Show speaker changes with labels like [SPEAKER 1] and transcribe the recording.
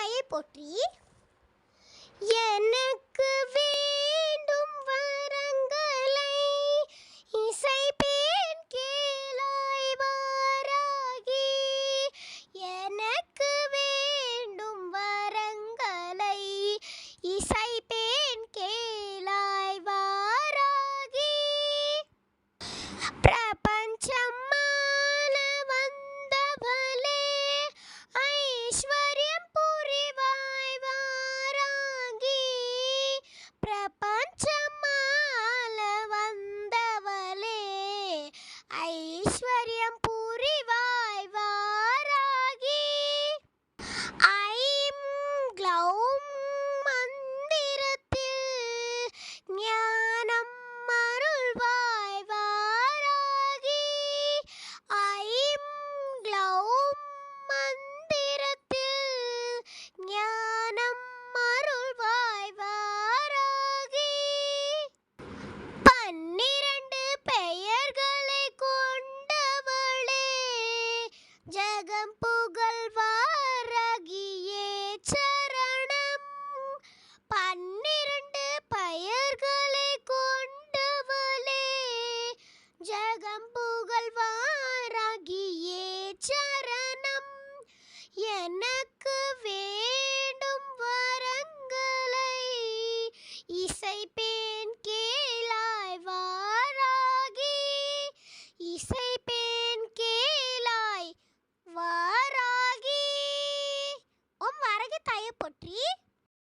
[SPEAKER 1] தாயை போற்றி. ஐஸ்வர்யம் புரிவாய் வாராகி. ஐம் க்ளௌம் மந்திரத்தில் ஞானம் அருள்வாய் வாராகி. ஐம் க்ளௌம் மந்திர உலகம் புகழ்வாரகியே சரணம். பன்னிரண்டு பெயர்களை கொண்டவளே ஜகம் புகழ்வாரகியே சரணம். எனக்கு வேண்டும் வரங்களை இசை தலையை